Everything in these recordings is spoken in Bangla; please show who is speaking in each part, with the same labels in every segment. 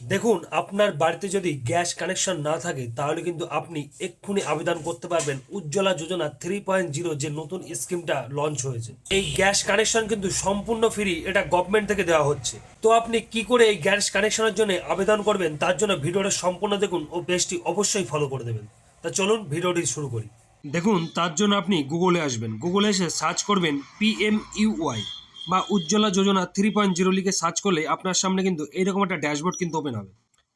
Speaker 1: দেখুন, আপনার বাড়িতে যদি গ্যাস কানেকশন না থাকে, তাহলে কিন্তু আপনি এক্ষুনি আবেদন করতে পারবেন Ujjwala Yojana three point zero যে নতুন স্কিমটা লঞ্চ হয়েছে। এই গ্যাস কানেকশন কিন্তু সম্পূর্ণ ফ্রি এটা গভর্নমেন্ট থেকে দেওয়া হচ্ছে। তো আপনি কি করে এই গ্যাস কানেকশনের জন্য আবেদন করবেন, তার জন্য ভিডিওটা সম্পূর্ণ দেখুন ও পেজটি অবশ্যই ফলো করে দেবেন। তা চলুন ভিডিওটি শুরু করি। দেখুন, তার জন্য আপনি গুগলে আসবেন। গুগলে এসে সার্চ করবেন পিএমইউওয়াই বা Ujjwala Yojana three point zero লিখে সার্চ করলে আপনার সামনে কিন্তু এইরকম একটা ড্যাশবোর্ড কিন্তু ওপেন হবে।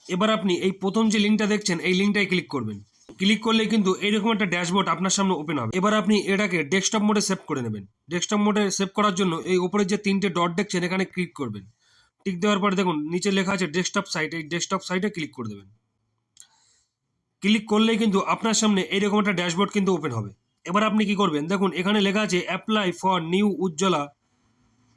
Speaker 1: এবার আপনি এই প্রথম যে লিঙ্কটা দেখছেন, এই লিঙ্কটাই ক্লিক করবেন। ক্লিক করলে কিন্তু এইরকম একটা ড্যাশবোর্ড আপনার সামনে ওপেন হবে। এবার আপনি এটাকে ডেস্কটপ মোডে সেভ করে নেবেন। ডেস্কটপ মোডে সেভ করার জন্য এই উপরে যে তিনটে ডট দেখছেন, এখানে ক্লিক করবেন। টিক দেওয়ার পরে দেখুন, নিচে লেখা আছে ডেস্কটপ সাইট এই ডেস্কটপ সাইটে ক্লিক করে দেবেন। ক্লিক করলেই কিন্তু আপনার সামনে এইরকম একটা ড্যাশবোর্ড কিন্তু ওপেন হবে। এবার আপনি কি করবেন? দেখুন, এখানে লেখা আছে apply for new Ujjwala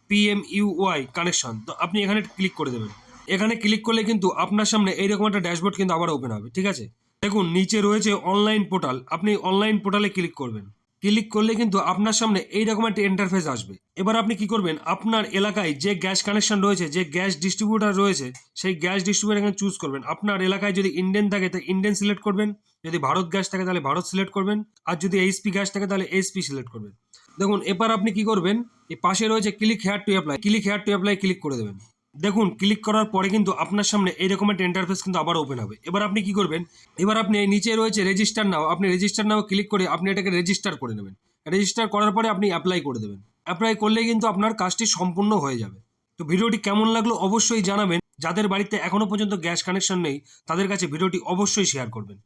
Speaker 1: PMUY connection তো আপনি এখানে ক্লিক করে দেবেন। এখানে ক্লিক করলে কিন্তু আপনার সামনে এইরকম একটা ড্যাশবোর্ড কিন্তু আবার ওপেন হবে, ঠিক আছে? দেখুন, নিচে রয়েছে অনলাইন পোর্টাল আপনি অনলাইন পোর্টালে ক্লিক করবেন। ক্লিক করলে কিন্তু আপনার সামনে এইরকম একটা ইন্টারফেস আসবে। এবার আপনি কি করবেন? আপনার এলাকায় যে গ্যাস কানেকশন রয়েছে, যে গ্যাস ডিস্ট্রিবিউটার রয়েছে, সেই গ্যাস ডিস্ট্রিবিউটার এখানে চুজ করবেন। আপনার এলাকায় যদি ইন্ডিয়ান থাকে, তো ইন্ডিয়ান সিলেক্ট করবেন। যদি ভারত গ্যাস থাকে, তাহলে ভারত সিলেক্ট করবেন। আর যদি এইচপি গ্যাস থাকে, তাহলে এইচপি সিলেক্ট করবেন। দেখুন, এবার আপনি কি করবেন? এই পাশে রয়েছে click here to apply click here to apply click করে দেবেন। দেখুন ক্লিক করার পরে কিন্তু আপনার সামনে এইরকম একটা ইন্টারফেস কিন্তু আবার ওপেন হবে। এবার আপনি কি করবেন? এবার আপনি এই নিচে রয়েছে রেজিস্টার নাও আপনি রেজিস্টার নাও ক্লিক করে আপনি এটাকে রেজিস্টার করে নেবেন। রেজিস্টার করার পরে আপনি অ্যাপ্লাই করে দেবেন। অ্যাপ্লাই করলেই কিন্তু আপনার কাজটি সম্পূর্ণ হয়ে যাবে। তো ভিডিওটি কেমন লাগল অবশ্যই জানাবেন। যাদের বাড়িতে এখনও পর্যন্ত গ্যাস কানেকশন নেই, তাদের কাছে ভিডিওটি অবশ্যই শেয়ার করবেন।